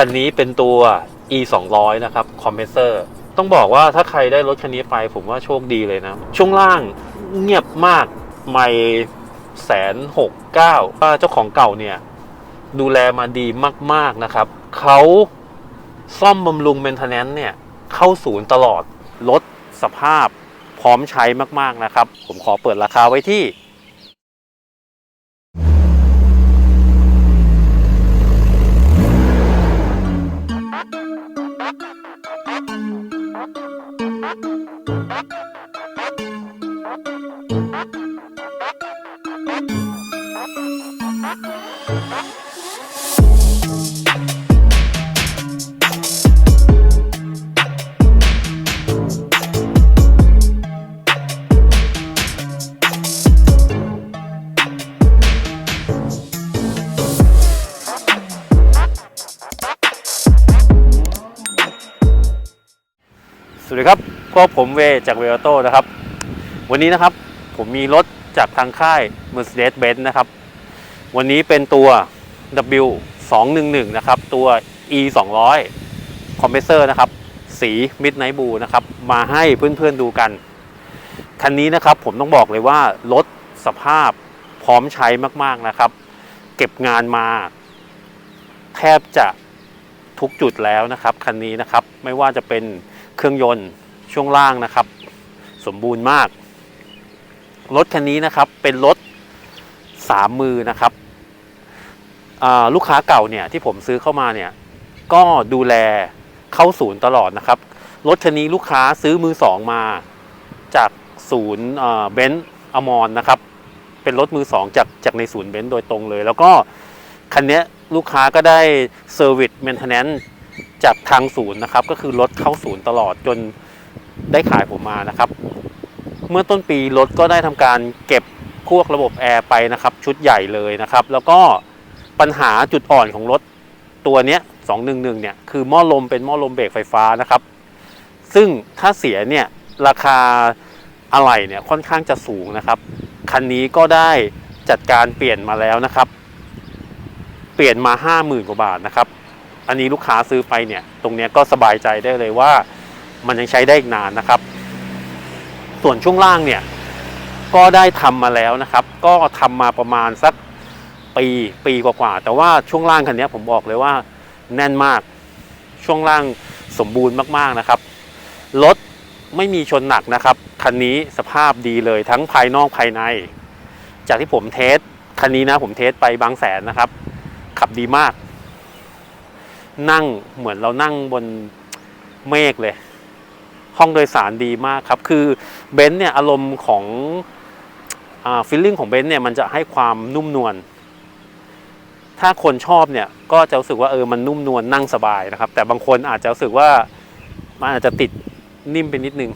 คันนี้เป็นตัว e 2 0 0นะครับคอมเพรสเซอร์ต้องบอกว่าถ้าใครได้รถคันนี้ไปผมว่าโชคดีเลยนะ ช่วงล่างเงียบมากไม่แสนหกเก้าเจ้าของเก่าเนี่ย ดูแลมาดีมาก ๆ นะครับ เขาซ่อมบำรุงเมนเทนแนนเนี่ย เข้าศูนย์ตลอดลดสภาพพร้อมใช้มาก ๆ นะครับ ผมขอเปิดราคาไว้ที่ สวัสดีครับก็ผมเวจากเวลโตนะครับ วันนี้นะครับผมมีรถจากทางค่าย Mercedes-Benz นะครับ วันนี้เป็นตัว W 2 1 1นะครับ ตัว E 2 0 0คอมเพรสเซอร์นะครับ สี Midnight Blue นะครับ มาให้เพื่อนๆดูกัน คันนี้นะครับผมต้องบอกเลยว่า รถสภาพพร้อมใช้มากๆนะครับ เก็บงานมา แทบจะทุกจุดแล้วนะครับ คันนี้นะครับไม่ว่าจะเป็น เครื่องยนต์ช่วงล่างนะครับ สมบูรณ์มาก รถคันนี้นะครับเป็นรถสามมือนะครับลูกค้าเก่าเนี่ยที่ผมซื้อเข้ามาเนี่ยก็ดูแลเข้าศูนย์ตลอดนะครับ รถคันนี้ลูกค้าซื้อมือสองมาจากศูนย์เบนซ์อมรนนะครับ เป็นรถมือสองจากจากในศูนย์เบนซ์โดยตรงเลย แล้วก็คันนี้ลูกค้าก็ได้เซอร์วิสเมนเทนแนนซ์ จากทางศูนย์นะครับ ก็คือรถเข้าศูนย์ตลอดจนได้ขายผมมานะครับ เมื่อต้นปีรถก็ได้ทำการเก็บพวกระบบแอร์ไปนะครับ ชุดใหญ่เลยนะครับ แล้วก็ปัญหาจุดอ่อนของรถตัวเนี้ย211เนี่ยคือหม้อลมเป็นหม้อลมเบรกไฟฟ้านะครับ ซึ่งถ้าเสียเนี่ยราคาอะไหล่เนี่ยค่อนข้างจะสูงนะครับคันนี้ก็ได้จัดการเปลี่ยนมาแล้วนะครับ เปลี่ยนมา 50,000 กว่าบาทนะครับ อันนี้ลูกค้าซื้อไปเนี่ย ตรงนี้ก็สบายใจได้เลยว่า มันยังใช้ได้อีกนานนะครับ ส่วนช่วงล่างเนี่ยก็ได้ทำมาแล้วนะครับ ก็ทำมาประมาณสักปีปีกว่าๆแต่ว่าช่วงล่างคันนี้ผมบอกเลยว่าแน่นมากช่วงล่างสมบูรณ์มากๆนะครับรถไม่มีชนหนักนะครับคันนี้สภาพดีเลยทั้งภายนอกภายใน จากที่ผมเทสคันนี้นะผมเทสไปบางแสนนะครับ ขับดีมาก นั่งเหมือนเรานั่งบนเมฆเลย ห้องโดยสารดีมากครับ คือเบนซ์เนี่ยอารมณ์ของฟิลลิ่งของเบนซ์เนี่ยมันจะให้ความนุ่มนวลถ้าคนชอบเนี่ยก็จะรู้สึกว่าเออมันนุ่มนวลนั่งสบายนะครับ แต่บางคนอาจจะรู้สึกว่ามันอาจจะติดนิ่มไปนิดนึง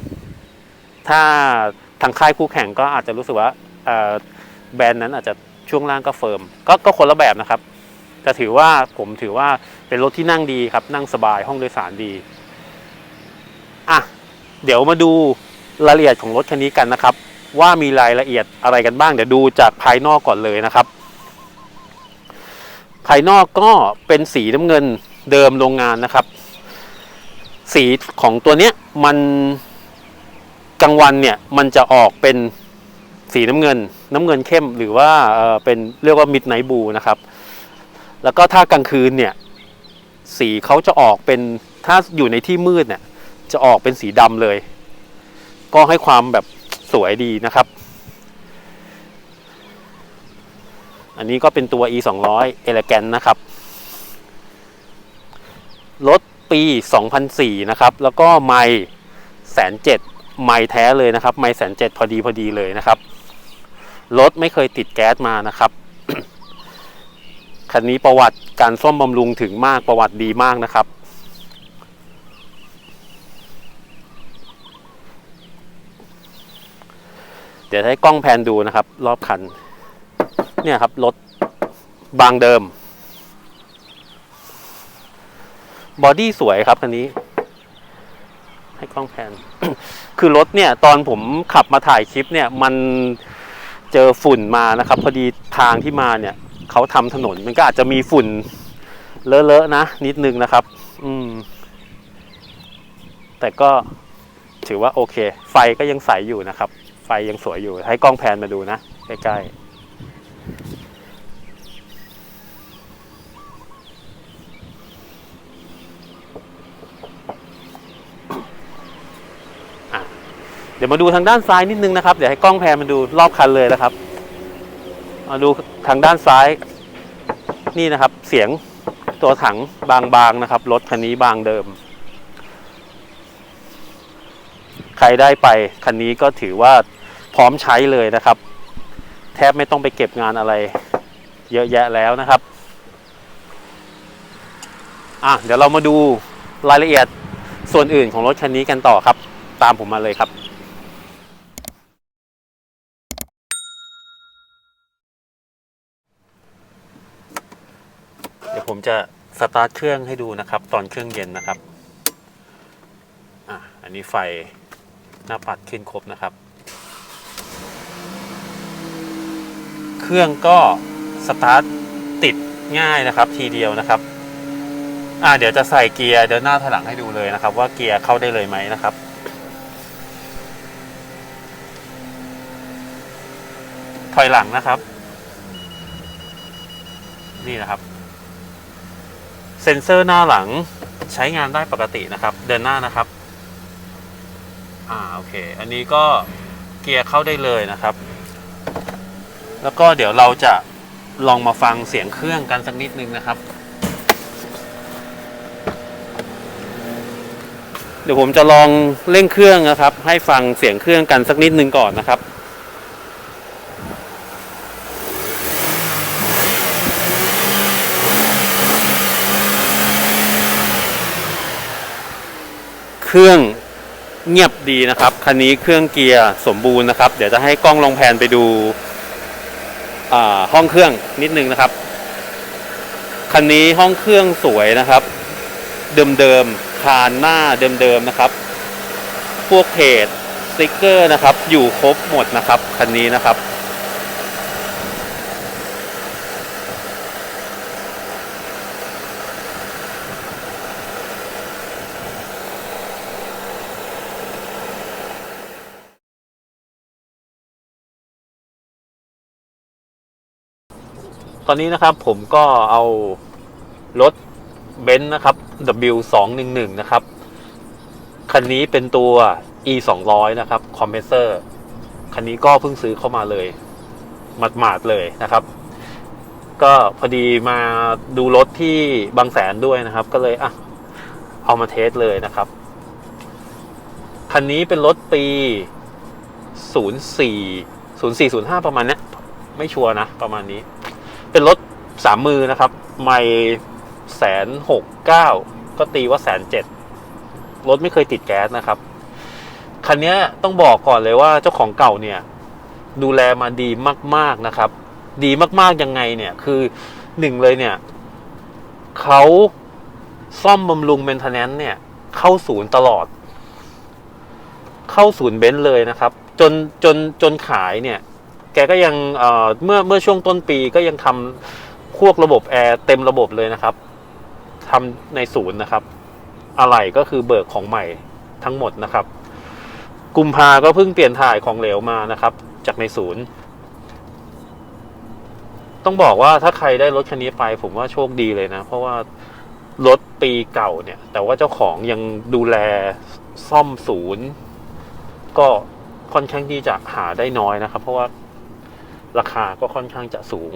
ถ้าทางค่ายคู่แข่งก็อาจจะรู้สึกว่าแบรนด์นั้นอาจจะช่วงล่างก็เฟิร์มก็ก็คนละแบบนะครับแต่ถือว่าผมถือว่า เป็นรถที่นั่งดีครับ นั่งสบายห้องโดยสารดีอะเดี๋ยวมาดูรายละเอียดของรถคันนี้กันนะครับ ว่ามีรายละเอียดอะไรกันบ้าง เดี๋ยวดูจากภายนอกก่อนเลยนะครับ ภายนอกก็เป็นสีน้ำเงินเดิมโรงงานนะครับ สีของตัวเนี้ยมันกลางวันเนี่ยมันจะออกเป็นสีน้ำเงิน น้ำเงินเข้มหรือว่าเออเป็นเรียกว่ามิดไนบูนะครับ แล้วก็ถ้ากลางคืนเนี่ย สีเขาจะออกเป็นถ้าอยู่ในที่มืดเนี่ย จะออกเป็นสีดำเลย ก็ให้ความแบบสวยดีนะครับ อันนี้ก็เป็นตัว e 2 0 0 elegant นะครับ รถปี 2004 นะครับ แล้วก็ไม่แสนเจ็ดไม่แท้เลยนะครับ ไม่แสนเจ็ดพอดีพอดีเลยนะครับ รถไม่เคยติดแก๊สมานะครับ คันนี้ประวัติการซ่อมบำรุงถึงมากประวัติดีมากนะครับ เดี๋ยวให้กล้องแพนดูนะครับ รอบคัน เนี่ยครับรถบางเดิม บอดี้สวยครับคันนี้ ให้กล้องแพน คือรถเนี่ย ตอนผมขับมาถ่ายคลิปเนี่ย มันเจอฝุ่นมานะครับ พอดีทางที่มาเนี่ย เขาทำถนน มันก็อาจจะมีฝุ่นเลอะๆนะ นิดนึงนะครับ อืม แต่ก็ถือว่าโอเค ไฟก็ยังใสอยู่นะครับ ไฟยังสวยอยู่ ให้กล้องแพนมาดูนะ ใกล้ๆเดี๋ยวมาดูทางด้านซ้ายนิดนึงนะครับ เดี๋ยวให้กล้องแพนมาดูรอบคันเลยนะครับ มาดูทางด้านซ้าย นี่นะครับ เสียงตัวถังบางๆนะครับ รถคันนี้บางเดิม ใครได้ไปคันนี้ก็ถือว่าพร้อมใช้เลยนะครับ แทบไม่ต้องไปเก็บงานอะไร เยอะแยะแล้วนะครับอะเดี๋ยวเรามาดูรายละเอียดส่วนอื่นของรถคันนี้กันต่อครับ ตามผมมาเลยครับ เดี๋ยวผม จะสตาร์ทเครื่องให้ดูนะครับ ตอนเครื่องเย็นนะครับอะอันนี้ไฟหน้าปัดขึ้นครบนะครับ เครื่องก็สตาร์ทติดง่ายนะครับ ทีเดียวนะครับอ่าเดี๋ยวจะใส่เกียร์เดินหน้าถอยหลังให้ดูเลยนะครับ ว่าเกียร์เข้าได้เลยไหมนะครับถอยหลังนะครับ นี่นะครับ เซ็นเซอร์หน้าหลังใช้งานได้ปกตินะครับ เดินหน้านะครับ อ่าโอเค อันนี้ก็เกียร์เข้าได้เลยนะครับ แล้วก็เดี๋ยวเราจะลองมาฟังเสียงเครื่องกันสักนิดนึงนะครับ เดี๋ยวผมจะลองเร่งเครื่องนะครับ ให้ฟังเสียงเครื่องกันสักนิดนึงก่อนนะครับ เครื่องเงียบดีนะครับ คันนี้เครื่องเกียร์สมบูรณ์นะครับ เดี๋ยวจะให้กล้องลองแพนไปดูอ่าห้องเครื่องนิดนึงนะครับ คันนี้ห้องเครื่องสวยนะครับ เดิมๆคานหน้าเดิมๆนะครับ พวกเพจสติ๊กเกอร์นะครับ อยู่ครบหมดนะครับ คันนี้นะครับ อนนี้นะครับผมก็เอารถเบนซ์นะครับ W 2 1 1 นะครับ คันนี้เป็นตัว E 2 0 0นะครับคอมเพรสเซอร์คันนี้ก็เพิ่งซื้อเข้ามาเลยหมาดๆเลยนะครับ ก็พอดีมาดูรถที่บางแสนด้วยนะครับ ก็เลยอะเอามาเทสเลยนะครับ คันนี้เป็นรถปี 04 0405 ประมาณเนี้ยไม่ชัวร์นะ ประมาณนี้ เป็นรถสามมือนะครับ ไม่แสนหกเก้าก็ตีว่าแสนเจ็ดรถไม่เคยติดแก๊สนะครับ คันนี้ต้องบอกก่อนเลยว่าเจ้าของเก่าเนี่ย ดูแลมาดีมาก ๆนะครับ ดีมากๆยังไงเนี่ยคือหนึ่งเลยเนี่ยเขาซ่อมบำรุงเมนเทนแนนเนี่ย เข้าศูนย์ตลอด เข้าศูนย์เบนซ์เลยนะครับ จนจนจนขายเนี่ย แกก็ยังเมื่อเมื่อช่วงต้นปีก็ยังทำควกระบบแอร์เต็มระบบเลยนะครับทำในศูนย์นะครับ อะไรก็คือเบิกของใหม่ทั้งหมดนะครับ กุมภาก็เพิ่งเปลี่ยนถ่ายของเหลวมานะครับ จากในศูนย์ต้องบอกว่าถ้าใครได้รถคันนี้ไปผมว่าโชคดีเลยนะ เพราะว่ารถปีเก่าเนี่ย แต่ว่าเจ้าของยังดูแลซ่อมศูนย์ ก็ค่อนข้างที่จะหาได้น้อยนะครับ เพราะว่า ราคาก็ค่อนข้างจะสูง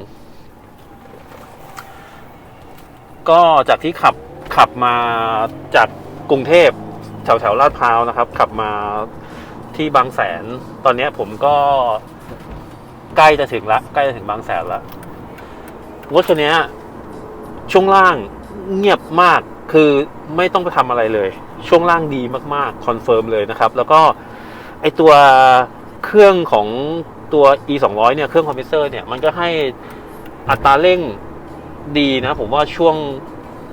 ก็จากที่ขับขับมาจากกรุงเทพแถวแถวลาดพร้าวนะครับ ขับมาที่บางแสน ตอนนี้ผมก็ใกล้จะถึงละใกล้จะถึงบางแสนละรถคันนี้ช่วงล่างเงียบมากคือไม่ต้องไปทำอะไรเลย ช่วงล่างดีมากๆคอนเฟิร์มเลยนะครับ แล้วก็ไอตัวเครื่องของ ตัว e 2 0 0เนี่ยเครื่องคอมเพรสเซอร์เนี่ยมันก็ให้อัตราเร่งดีนะ ผมว่าช่วง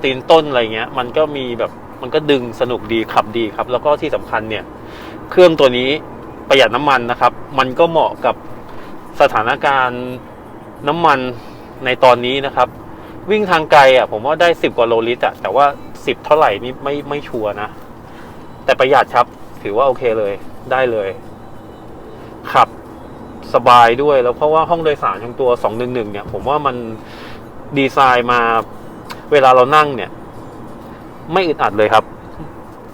ตีนต้นอะไรเงี้ย มันก็มีแบบมันก็ดึงสนุกดีขับดีครับ แล้วก็ที่สำคัญเนี่ย เครื่องตัวนี้ประหยัดน้ำมันนะครับ มันก็เหมาะกับสถานการณ์น้ำมันในตอนนี้นะครับ วิ่งทางไกลอะผมว่าได้สิบกว่าโลลิตรอะแต่ว่าสิบเท่าไหร่นี่ไม่ไม่ชัวร์นะ แต่ประหยัดครับ ถือว่าโอเคเลยได้เลย ขับ สบายด้วย แล้วเพราะว่าห้องโดยสารของตัว 211 เนี่ย ผมว่ามันดีไซน์มาเวลาเรานั่งเนี่ย ไม่อึดอัดเลยครับ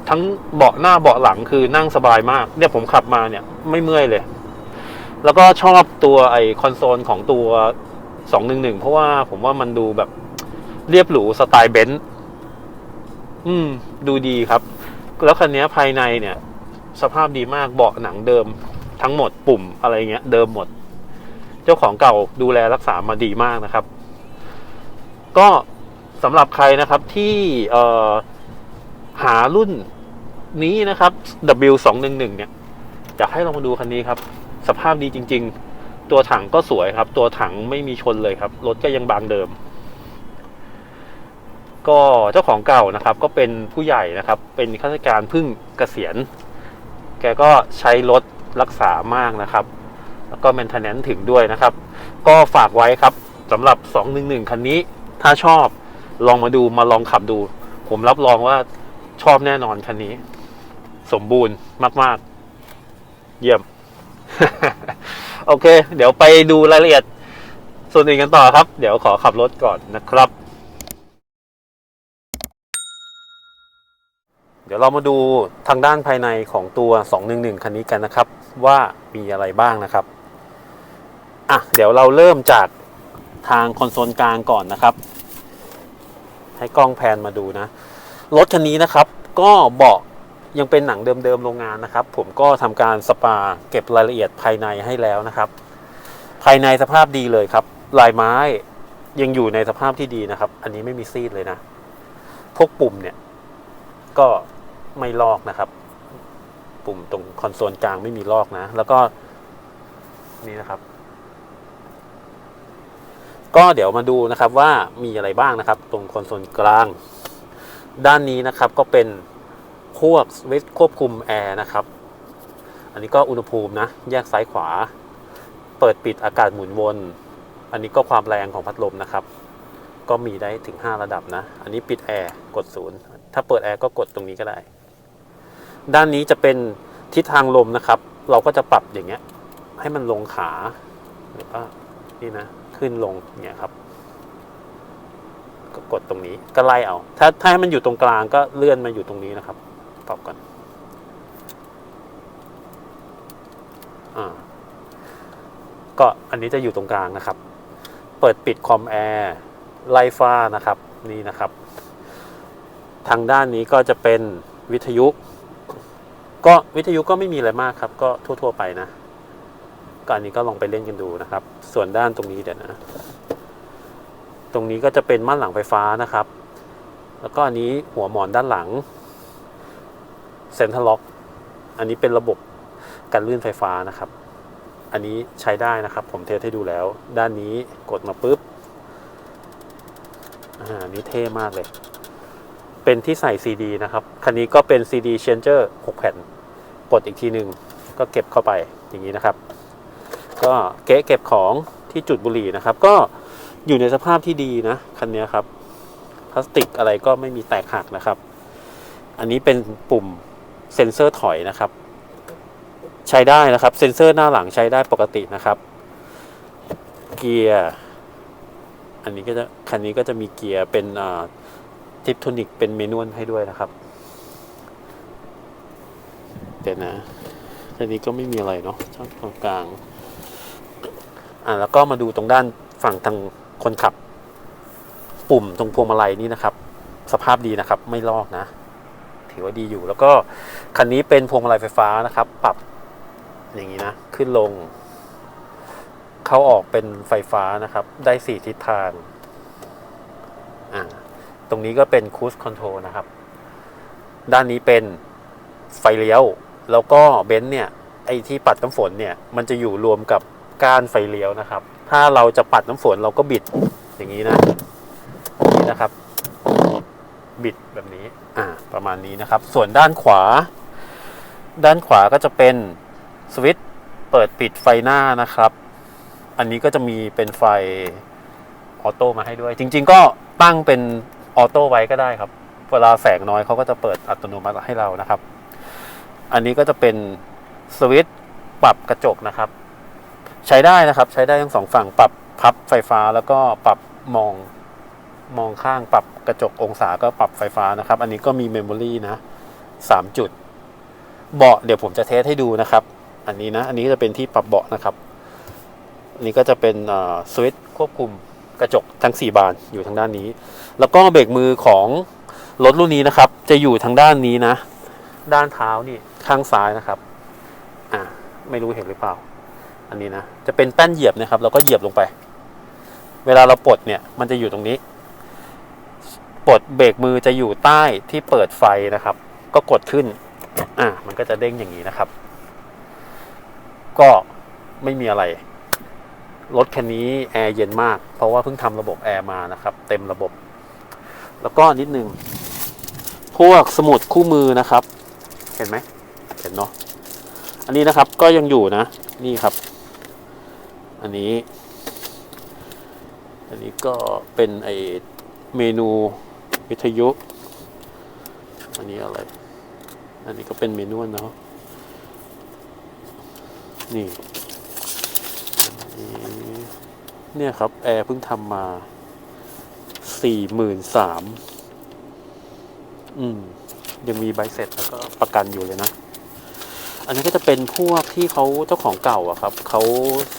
ทั้งเบาะหน้าเบาะหลังคือนั่งสบายมาก เนี่ยผมขับมาเนี่ย ไม่เมื่อยเลย แล้วก็ชอบตัวไอคอนโซลของตัว 211 เพราะว่าผมว่ามันดูแบบเรียบหรูสไตล์เบนซ์อืม ดูดีครับ แล้วคันนี้ภายในเนี่ย สภาพดีมากเบาะหนังเดิม ทั้งหมดปุ่มอะไรเงี้ยเดิมหมด เจ้าของเก่าดูแลรักษามาดีมากนะครับ ก็สำหรับใครนะครับที่หารุ่นนี้นะครับ W211 เนี่ยอยากให้ลองมาดูคันนี้ครับ สภาพดีจริง ๆ ตัวถังก็สวยครับ ตัวถังไม่มีชนเลยครับ รถก็ยังบางเดิม ก็เจ้าของเก่านะครับ ก็เป็นผู้ใหญ่นะครับ เป็นข้าราชการเพึ่งเกษียณ แกก็ใช้รถ รักษามากนะครับ แล้วก็ maintenance ถึงด้วยนะครับ ก็ฝากไว้ครับสำหรับ 211 คันนี้ ถ้าชอบลองมาดูมาลองขับดู ผมรับรองว่าชอบแน่นอนคันนี้ สมบูรณ์มาก ๆ เยี่ยม โอเค เดี๋ยวไปดูรายละเอียดส่วนอื่นกันต่อครับ เดี๋ยวขอขับรถก่อนนะครับ เดี๋ยวเรามาดูทางด้านภายในของตัว 211 คันนี้กันนะครับ ว่ามีอะไรบ้างนะครับอะเดี๋ยวเราเริ่มจากทางคอนโซลกลางก่อนนะครับ ให้กล้องแพนมาดูนะ รถคันนี้นะครับ ก็เบาะยังเป็นหนังเดิมๆโรงงานนะครับ ผมก็ทำการสปาเก็บรายละเอียดภายในให้แล้วนะครับ ภายในสภาพดีเลยครับ ลายไม้ยังอยู่ในสภาพที่ดีนะครับ อันนี้ไม่มีซีดเลยนะ พวกปุ่มเนี่ย ก็ ไม่ลอกนะครับ ปุ่มตรงคอนโซลกลางไม่มีลอกนะ แล้วก็นี่นะครับ ก็เดี๋ยวมาดูนะครับว่ามีอะไรบ้างนะครับ ตรงคอนโซลกลาง ด้านนี้นะครับก็เป็นพวกสวิตช์ควบคุมแอร์นะครับ อันนี้ก็อุณหภูมินะ แยกซ้ายขวา เปิดปิดอากาศหมุนวน อันนี้ก็ความแรงของพัดลมนะครับ ก็มีได้ถึง 5 ระดับนะ อันนี้ปิดแอร์กดศูนย์ถ้าเปิดแอร์ก็กดตรงนี้ก็ได้ ด้านนี้จะเป็นทิศทางลมนะครับ เราก็จะปรับอย่างเงี้ย ให้มันลงขาหรือว่านี่นะขึ้นลงเงี้ยครับ ก็กดตรงนี้ก็ไล่เอา ถ้าถ้าให้มันอยู่ตรงกลางก็เลื่อนมาอยู่ตรงนี้นะครับปรับก่อนอ่าก็อันนี้จะอยู่ตรงกลางนะครับ เปิดปิดคอมแอร์ไล่ฟ้านะครับนี่นะครับ ทางด้านนี้ก็จะเป็นวิทยุ ก็วิทยุก็ไม่มีอะไรมากครับ ก็ทั่ว ๆ ไปนะก็อันนี้ก็ลองไปเล่นกันดูนะครับ ส่วนด้านตรงนี้เดี๋ยวนะ ตรงนี้ก็จะเป็นม่านหลังไฟฟ้านะครับ แล้วก็อันนี้หัวหมอนด้านหลังเซ็นทรัลล็อกอันนี้เป็นระบบการลื่นไฟฟ้านะครับ อันนี้ใช้ได้นะครับ ผมเทสให้ดูแล้ว ด้านนี้กดมาปุ๊บ อ่าอันนี้เท่มากเลย เป็นที่ใส่ซีดีนะครับ คันนี้ก็เป็นซีดีเชนเจอร์6แผ่น กดอีกทีหนึ่งก็เก็บเข้าไปอย่างนี้นะครับ ก็เก๊ะเก็บของที่จุดบุหรี่นะครับ ก็อยู่ในสภาพที่ดีนะ คันนี้ครับ พลาสติกอะไรก็ไม่มีแตกหักนะครับ อันนี้เป็นปุ่มเซ็นเซอร์ถอยนะครับ ใช้ได้นะครับ เซ็นเซอร์หน้าหลังใช้ได้ปกตินะครับ เกียร์ อันนี้ก็จะคันนี้ก็จะมีเกียร์เป็น ทิปโทนิกเป็นเมนวลให้ด้วยนะครับเดี๋ยวนะอันนี้ก็ไม่มีอะไรเนาะช่องตรงกลาง อ่าแล้วก็มาดูตรงด้านฝั่งทางคนขับ ปุ่มตรงพวงมาลัยนี่นะครับ สภาพดีนะครับ ไม่ลอกนะ ถือว่าดีอยู่ แล้วก็คันนี้เป็นพวงมาลัยไฟฟ้านะครับ ปรับอย่างนี้นะ ขึ้นลง เข้าออกเป็นไฟฟ้านะครับ ได้สี่ทิศทาง อ่า ตรงนี้ก็เป็นคู i คอนโทรลนะครับ ด้านนี้เป็นไฟเลี้ยว แล้วก็เบนซ์เนี่ย ไอที่ปัดน้ำฝนเนี่ย มันจะอยู่รวมกับก้านไฟเลี้ยวนะครับ ถ้าเราจะปัดน้ำฝนเราก็บิดอย่างนี้นะนี้นะครับ บิดแบบนี้ อ่า ประมาณนี้นะครับ ส่วนด้านขวา ด้านขวาก็จะเป็นสวิตช์เปิดปิดไฟหน้านะครับ อันนี้ก็จะมีเป็นไฟออโต้มาให้ด้วย จริง ๆ ก็ตั้งเป็น ออโต้ไว้ก็ได้ครับ เวลาแสงน้อยเขาก็จะเปิดอัตโนมัติให้เรานะครับ อันนี้ก็จะเป็นสวิตช์ปรับกระจกนะครับ ใช้ได้นะครับ ใช้ได้ทั้งสองฝั่งปรับพับไฟฟ้าแล้วก็ปรับมองมองข้างปรับกระจกองศาก็ปรับไฟฟ้านะครับ อันนี้ก็มีเมมโมรีนะสามจุด เบาะเดี๋ยวผมจะเทสให้ดูนะครับ อันนี้นะ อันนี้จะเป็นที่ปรับเบาะนะครับอันนี้ก็จะเป็นสวิตช์ควบคุม กระจกทั้ง 4 บานอยู่ทางด้านนี้ แล้วก็เบรกมือของรถรุ่นนี้นะครับ จะอยู่ทางด้านนี้นะ ด้านเท้านี่ข้างซ้ายนะครับ อ่าไม่รู้เห็นหรือเปล่า อันนี้นะ จะเป็นแป้นเหยียบนะครับ แล้วก็เหยียบลงไป เวลาเราปลดเนี่ย มันจะอยู่ตรงนี้ ปลดเบรกมือจะอยู่ใต้ที่เปิดไฟนะครับ ก็กดขึ้น อ่ามันก็จะเด้งอย่างนี้นะครับ ก็ไม่มีอะไร รถคันนี้แอร์เย็นมาก เพราะว่าเพิ่งทำระบบแอร์มานะครับ เต็มระบบ แล้วก็นิดนึง พวกสมุดคู่มือนะครับ เห็นไหมเห็นเนาะอันนี้นะครับก็ยังอยู่นะ นี่ครับ อันนี้ อันนี้ก็เป็นไอเมนูวิทยุ อันนี้อะไร อันนี้ก็เป็นเมนูเนาะนี่อันนี้ เนี่ยครับ แอร์เพิ่งทำมาสี่หมื่นสามอืม ยังมีใบเสร็จแล้วก็ประกันอยู่เลยนะ อันนี้ก็จะเป็นพวกที่เขาเจ้าของเก่าอะครับ เขา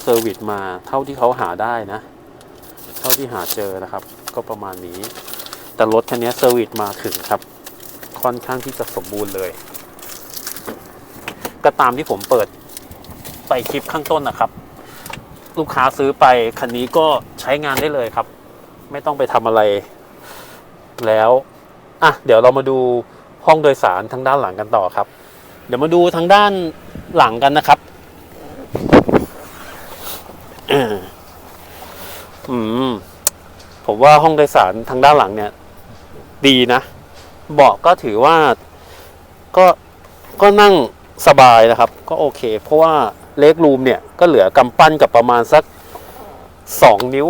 เซอร์วิสมาเท่าที่เขาหาได้นะ เท่าที่หาเจอนะครับ ก็ประมาณนี้ แต่รถคันนี้เซอร์วิสมาถึงครับ ค่อนข้างที่จะสมบูรณ์เลย ก็ตามที่ผมเปิดไปคลิปข้างต้นนะครับ ลูกค้าซื้อไปคันนี้ก็ใช้งานได้เลยครับ ไม่ต้องไปทำอะไรแล้วอะเดี๋ยวเรามาดูห้องโดยสารทางด้านหลังกันต่อครับ เดี๋ยวมาดูทางด้านหลังกันนะครับอืมผมว่าห้องโดยสารทางด้านหลังเนี่ย ดีนะเบาะก็ถือว่าก็ก็นั่งสบายนะครับ ก็โอเค เพราะว่า เล็กรูมเนี่ยก็เหลือกำปั้นกับประมาณสักสองนิ้ว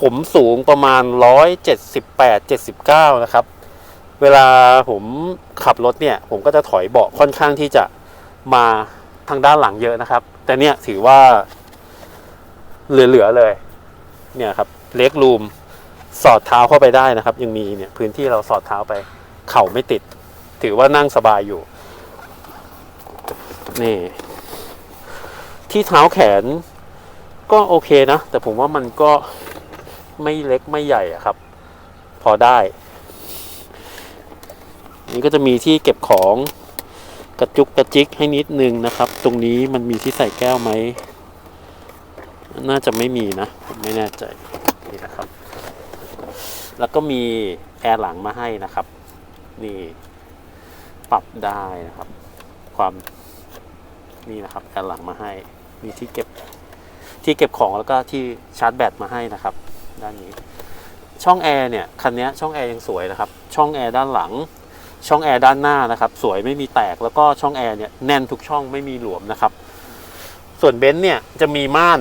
ผมสูงประมาณร้อยเจ็ดสิบแปดเจ็ดสิบเก้านะครับ เวลาผมขับรถเนี่ย ผมก็จะถอยเบาะค่อนข้างที่จะมาทางด้านหลังเยอะนะครับ แต่เนี่ยถือว่าเหลือ ๆ เลย เนี่ยครับเล็กรูมสอดเท้าเข้าไปได้นะครับ ยังมีเนี่ยพื้นที่เราสอดเท้าไป เข่าไม่ติด ถือว่านั่งสบายอยู่ นี่ ที่เท้าแขนก็โอเคนะ แต่ผมว่ามันก็ไม่เล็กไม่ใหญ่อะครับ พอได้ นี่ก็จะมีที่เก็บของกระจุกกระจิกให้นิดนึงนะครับ ตรงนี้มันมีที่ใส่แก้วไหม น่าจะไม่มีนะผมไม่แน่ใจนี่นะครับ แล้วก็มีแอร์หลังมาให้นะครับ นี่ปรับได้นะครับ ความนี่นะครับแอร์หลังมาให้ มีที่เก็บที่เก็บของแล้วก็ที่ชาร์จแบตมาให้นะครับ ด้านนี้ช่องแอร์เนี่ยคันนี้ช่องแอร์ยังสวยนะครับ ช่องแอร์ด้านหลัง ช่องแอร์ด้านหน้านะครับ สวยไม่มีแตกแล้วก็ช่องแอร์เนี่ยแน่นทุกช่องไม่มีหลวมนะครับ ส่วนเบนซ์เนี่ยจะมีม่าน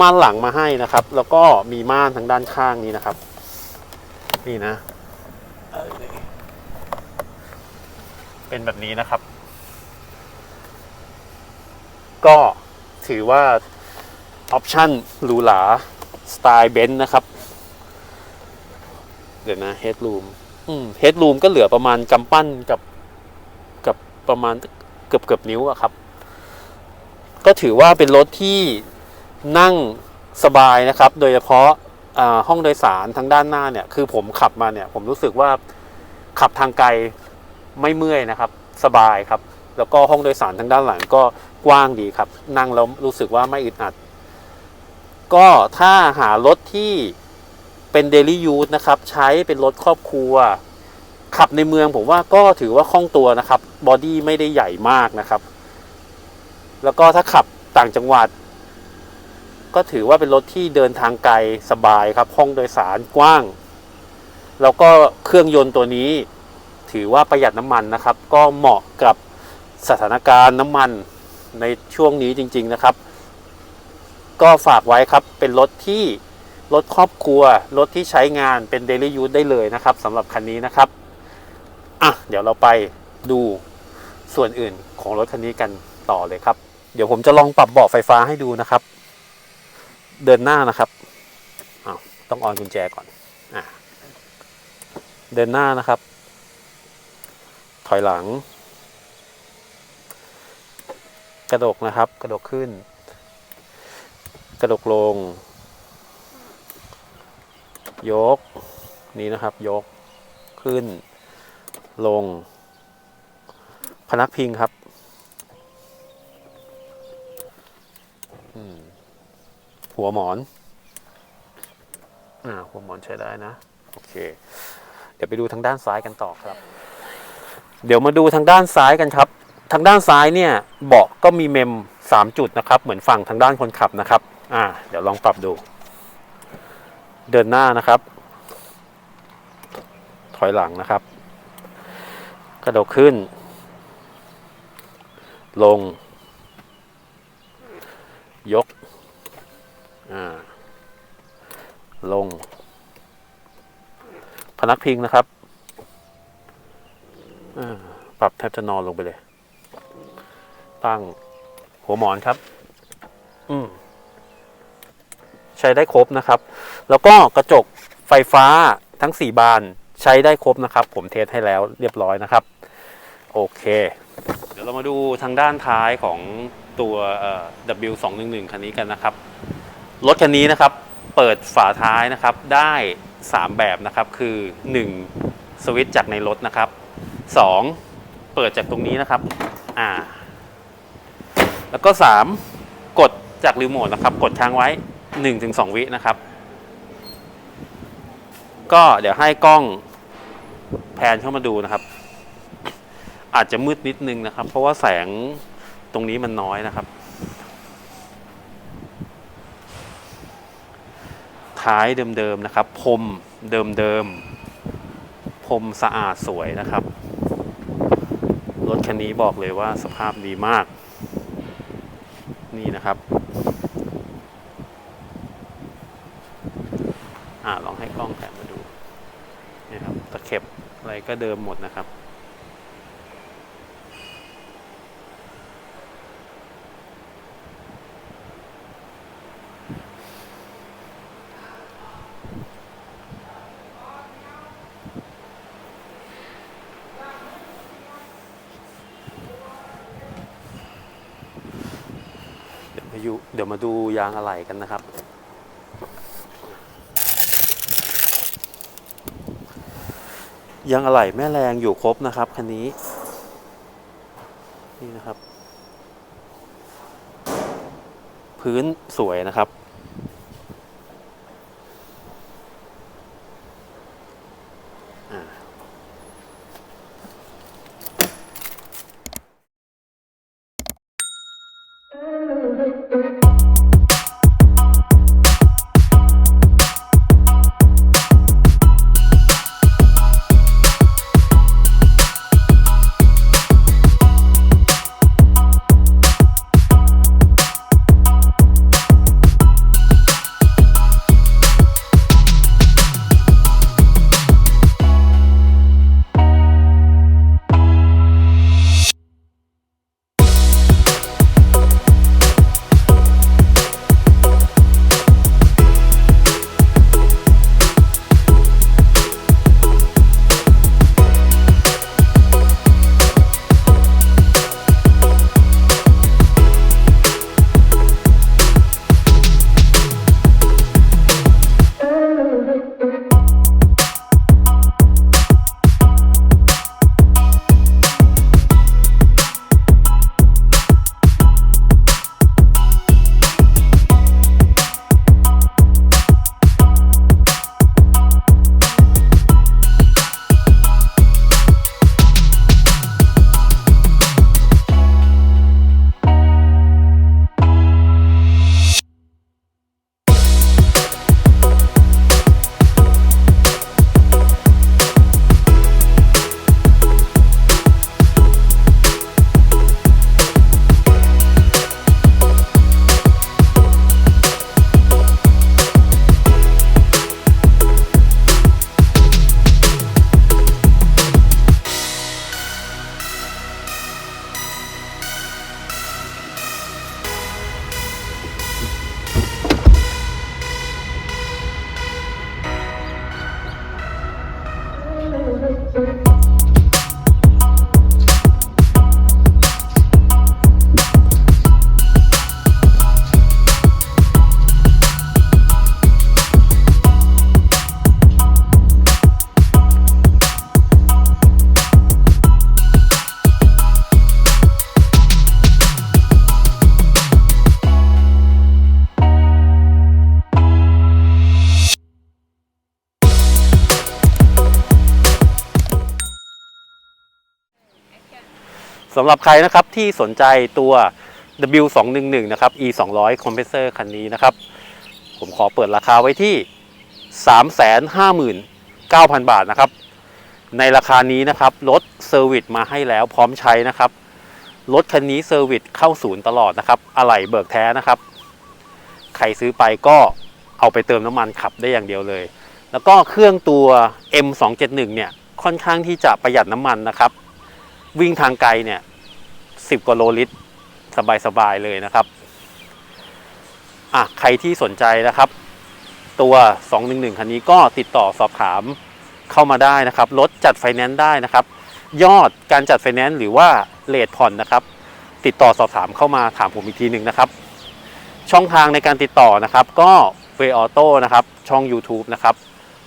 ม่านหลังมาให้นะครับ แล้วก็มีม่านทางด้านข้างนี้นะครับ นี่นะเออเป็นแบบนี้นะครับ ก็ ถือว่าออปชั่นหรูหราสไตล์เบนซ์นะครับ เดี๋ยวนะเฮดรูมเฮดรูมก็เหลือประมาณกำปั้นกับกับประมาณเกือบเกือบนิ้วอะครับ ก็ถือว่าเป็นรถที่นั่งสบายนะครับ โดยเฉพาะาห้องโดยสารทางด้านหน้าเนี่ย คือผมขับมาเนี่ย ผมรู้สึกว่าขับทางไกลไม่เมื่อยนะครับ สบายครับ แล้วก็ห้องโดยสารทางด้านหลังก็กว้างดีครับ นั่งแล้วรู้สึกว่าไม่อึดอัด ก็ถ้าหารถที่เป็นเดลี่ยู e นะครับ ใช้เป็นรถครอบครัว ขับในเมืองผมว่าก็ถือว่าคล่องตัวนะครับ บอดี้ไม่ได้ใหญ่มากนะครับ แล้วก็ถ้าขับต่างจังหวัด ก็ถือว่าเป็นรถที่เดินทางไกลสบายครับ ห้องโดยสารกว้าง แล้วก็เครื่องยนต์ตัวนี้ ถือว่าประหยัดน้ำมันนะครับ ก็เหมาะกับ สถานการณ์น้ำมันในช่วงนี้จริง ๆนะครับ ก็ฝากไว้ครับเป็นรถที่รถครอบครัวรถที่ใช้งานเป็น daily use ได้เลยนะครับสำหรับคันนี้นะครับอะเดี๋ยวเราไปดูส่วนอื่นของรถคันนี้กันต่อเลยครับ เดี๋ยวผมจะลองปรับเบาะไฟฟ้าให้ดูนะครับ เดินหน้านะครับอ้าวต้องออนกุญแจก่อนอะเดินหน้านะครับ ถอยหลัง กระดกนะครับ กระดกขึ้น กระดกลง ยก นี้นะครับ ยกขึ้น ลง พนักพิงครับหัวหมอน อ่า หัวหมอนใช้ได้นะ โอเค เดี๋ยวไปดูทางด้านซ้ายกันต่อครับ เดี๋ยวมาดูทางด้านซ้ายกันครับ ทางด้านซ้ายเนี่ยเบาะก็มีเมมสามจุดนะครับ เหมือนฝั่งทางด้านคนขับนะครับ อ่า เดี๋ยวลองปรับดู เดินหน้านะครับ ถอยหลังนะครับ กระโดดขึ้น ลง ยก อ่า ลง พนักพิงนะครับ อ่าปรับแทบจะนอนลงไปเลย ตั้งหัวหมอนครับ อืมใช้ได้ครบนะครับ แล้วก็กระจกไฟฟ้าทั้ง 4 บานใช้ได้ครบนะครับ ผมเทสให้แล้วเรียบร้อยนะครับ โอเค เดี๋ยวเรามาดูทางด้านท้ายของตัวเอ่อ W211 คันนี้กันนะครับ รถคันนี้นะครับเปิดฝาท้ายนะครับได้ 3 แบบนะครับ คือ 1 สวิตช์จากในรถนะครับ 2 เปิดจากตรงนี้นะครับ อ่า แล้วก็ 3 กดจากรีโมทนะครับ กดค้างไว้ 1-2 วินะครับ ก็เดี๋ยวให้กล้องแพนเข้ามาดูนะครับ อาจจะมืดนิดนึงนะครับ เพราะว่าแสงตรงนี้มันน้อยนะครับ ท้ายเดิมๆนะครับ พรมเดิมๆพรมสะอาดสวยนะครับ รถคันนี้บอกเลยว่าสภาพดีมาก นี่นะครับอ่าลองให้กล้องแผนมาดูนะครับตะเข็บอะไรก็เดิมหมดนะครับ เดี๋ยวมาอยู่เดี๋ยวมาดูยางอะไหล่กันนะครับ ยางอะไหล่แม่แรงอยู่ครบนะครับคันนี้ นี่นะครับ พื้นสวยนะครับ สำหรับใครนะครับที่สนใจตัว W211 นะครับ E 200 Compressor คันนี้นะครับ ผมขอเปิดราคาไว้ที่ 359,000 บาทนะครับ ในราคานี้นะครับรถเซอร์วิสมาให้แล้วพร้อมใช้นะครับ รถคันนี้เซอร์วิสเข้าศูนย์ตลอดนะครับ อะไหล่เบิกแท้นะครับ ใครซื้อไปก็เอาไปเติมน้ำมันขับได้อย่างเดียวเลย แล้วก็เครื่องตัว M271 เนี่ยค่อนข้างที่จะประหยัดน้ำมันนะครับ วิ่งทางไกลเนี่ย10กว่าโลลิตร สบายๆเลยนะครับอะใครที่สนใจนะครับ ตัว 211 คันนี้ก็ติดต่อสอบถามเข้ามาได้นะครับรถจัดไฟแนนซ์ได้นะครับ ยอดการจัดไฟแนนซ์หรือว่าเลทผ่อนนะครับ ติดต่อสอบถามเข้ามาถามผมอีกทีหนึ่งนะครับ ช่องทางในการติดต่อนะครับ ก็เวออโต้นะครับช่อง YouTube นะครับ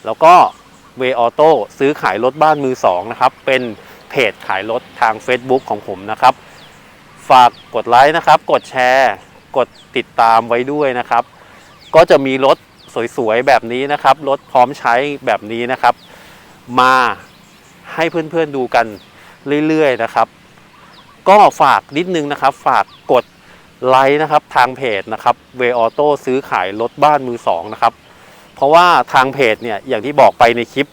แล้วก็เวออโต้ซื้อขายรถบ้านมือสองนะครับ เป็น เพจขายรถทาง Facebook ของผมนะครับ ฝากกดไลค์นะครับ กดแชร์ กดติดตามไว้ด้วยนะครับ ก็จะมีรถสวยๆแบบนี้นะครับ รถพร้อมใช้แบบนี้นะครับ มาให้เพื่อนๆดูกันเรื่อยๆนะครับ ก็ฝากนิดนึงนะครับ ฝากกดไลค์นะครับทางเพจนะครับเวออโต้ซื้อขายรถบ้านมือสองนะครับ เพราะว่าทางเพจเนี่ยอย่างที่บอกไปในคลิป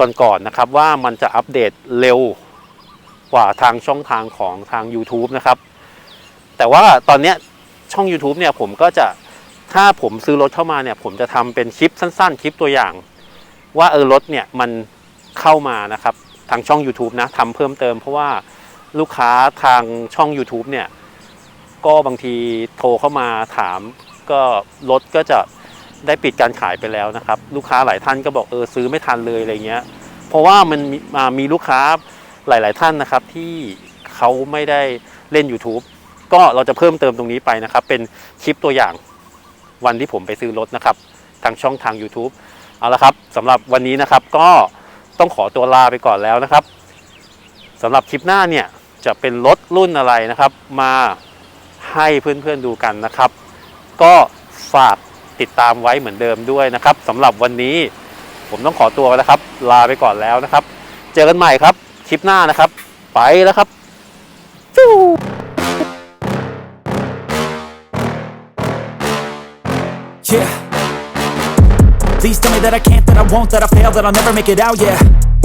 ก่อนๆนะครับ ว่ามันจะอัปเดตเร็ว กว่าทางช่องทางของทาง YouTube นะครับ แต่ว่าตอนนี้ช่อง YouTube เนี่ยผมก็จะถ้าผมซื้อรถเข้ามาเนี่ยผมจะทำเป็นคลิปสั้นๆ คลิปตัวอย่าง ว่าเออรถเนี่ยมันเข้ามานะครับทางช่อง YouTube นะทำเพิ่มเติมเพราะว่าลูกค้าทางช่อง YouTube เนี่ยก็บางทีโทรเข้ามาถามก็รถก็จะได้ปิดการขายไปแล้วนะครับ ลูกค้าหลายท่านก็บอกเออซื้อไม่ทันเลยอะไรเงี้ย เพราะว่ามันมีมามีลูกค้า หลาย ๆ ท่านนะครับที่เขาไม่ได้เล่น YouTube ก็เราจะเพิ่มเติมตรงนี้ไปนะครับ เป็นคลิปตัวอย่างวันที่ผมไปซื้อรถนะครับ ทางช่องทาง YouTube เอาละครับสำหรับวันนี้นะครับก็ต้องขอตัวลาไปก่อนแล้วนะครับสำหรับคลิปหน้าเนี่ยจะเป็นรถรุ่นอะไรนะครับ มาให้เพื่อนๆดูกันนะครับ ก็ฝากติดตามไว้เหมือนเดิมด้วยนะครับสำหรับวันนี้ผมต้องขอตัวแล้วครับ ลาไปก่อนแล้วนะครับ เจอกันใหม่ครับ คลิปหน้านะครับ ไปแล้วครับฟิว Yeah. Please tell me that I can't, that I won't, that I fail, that I'll never make it out, yeah.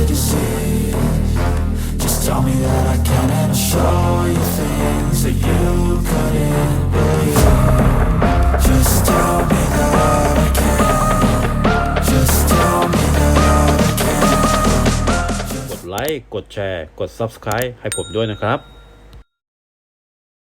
did you see? Just tell me that I can and I'll show you things that you couldn't believe Just tell me that I can Just tell me that I can กดไลค์ กดแชร์ กด Subscribe ให้ผมด้วยนะครับ